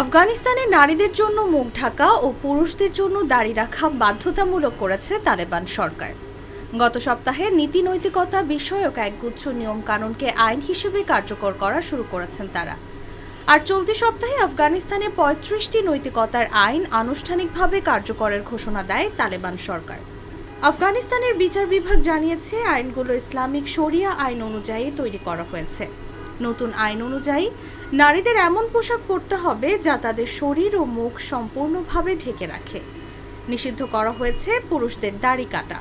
আফগানিস্তানে নারীদের জন্য মুখ ঢাকা ও পুরুষদের জন্য দাড়ি রাখা বাধ্যতামূলক করেছে তালেবান সরকার। গত সপ্তাহে নীতি নৈতিকতা বিষয়ক একগুচ্ছ নিয়ম কানুনকে আইন হিসেবে কার্যকর করা শুরু করেছেন তারা। আর চলতি সপ্তাহে আফগানিস্তানে পঁয়ত্রিশটি নৈতিকতার আইন আনুষ্ঠানিকভাবে কার্যকরের ঘোষণা দেয় তালেবান সরকার। আফগানিস্তানের বিচার বিভাগ জানিয়েছে, আইনগুলো ইসলামিক শরিয়া আইন অনুযায়ী তৈরি করা হয়েছে। নতুন আইন অনুযায়ী নারীদের এমন পোশাক পরতে হবে যা তাদের শরীর ও মুখ সম্পূর্ণভাবে ঢেকে রাখে। নিষিদ্ধ করা হয়েছে পুরুষদের দাড়ি কাটা।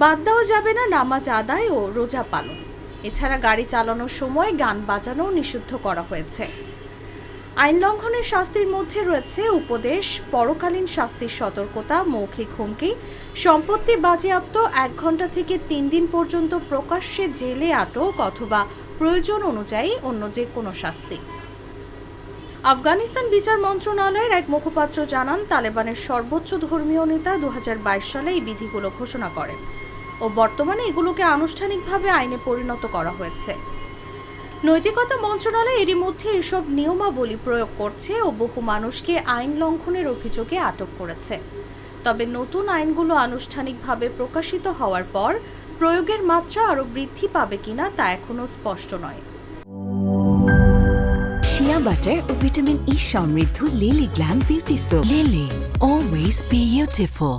বাদ দেওয়া যাবে না নামাজ আদায় ও রোজা পালন। এছাড়া গাড়ি চালানোর সময় গান বাজানো নিষিদ্ধ করা হয়েছে। আইন লঙ্ঘনের শাস্তির মধ্যে রয়েছে উপদেশ, পরকালীন শাস্তির সতর্কতা, মৌখিক হুমকি, সম্পত্তি বাজেয়াপ্ত, এক ঘণ্টা থেকে তিন দিন পর্যন্ত প্রকাশ্যে জেলে আটক অথবা প্রয়োজন অনুযায়ী অন্য যে কোনো শাস্তি। আফগানিস্তান বিচার মন্ত্রণালয়ের এক মুখপাত্র জানান, তালেবানের সর্বোচ্চ ধর্মীয় নেতা দু সালে এই বিধিগুলো ঘোষণা করেন ও বর্তমানে এগুলোকে আনুষ্ঠানিকভাবে আইনে পরিণত করা হয়েছে। নৈতিকতা মন্ত্রণালয় এরই মধ্যে এসব নিয়মাবলী প্রয়োগ করছে ও বহু মানুষকে আইন লঙ্ঘনের অভিযোগে আটক করেছে। তবে নতুন আইনগুলো আনুষ্ঠানিকভাবে প্রকাশিত হওয়ার পর প্রয়োগের মাত্রা আরও বৃদ্ধি পাবে কিনা তা এখনও স্পষ্ট নয়। শিয়া বাটার ও ভিটামিন ই সমৃদ্ধ lily glam beauty soap lily always beautiful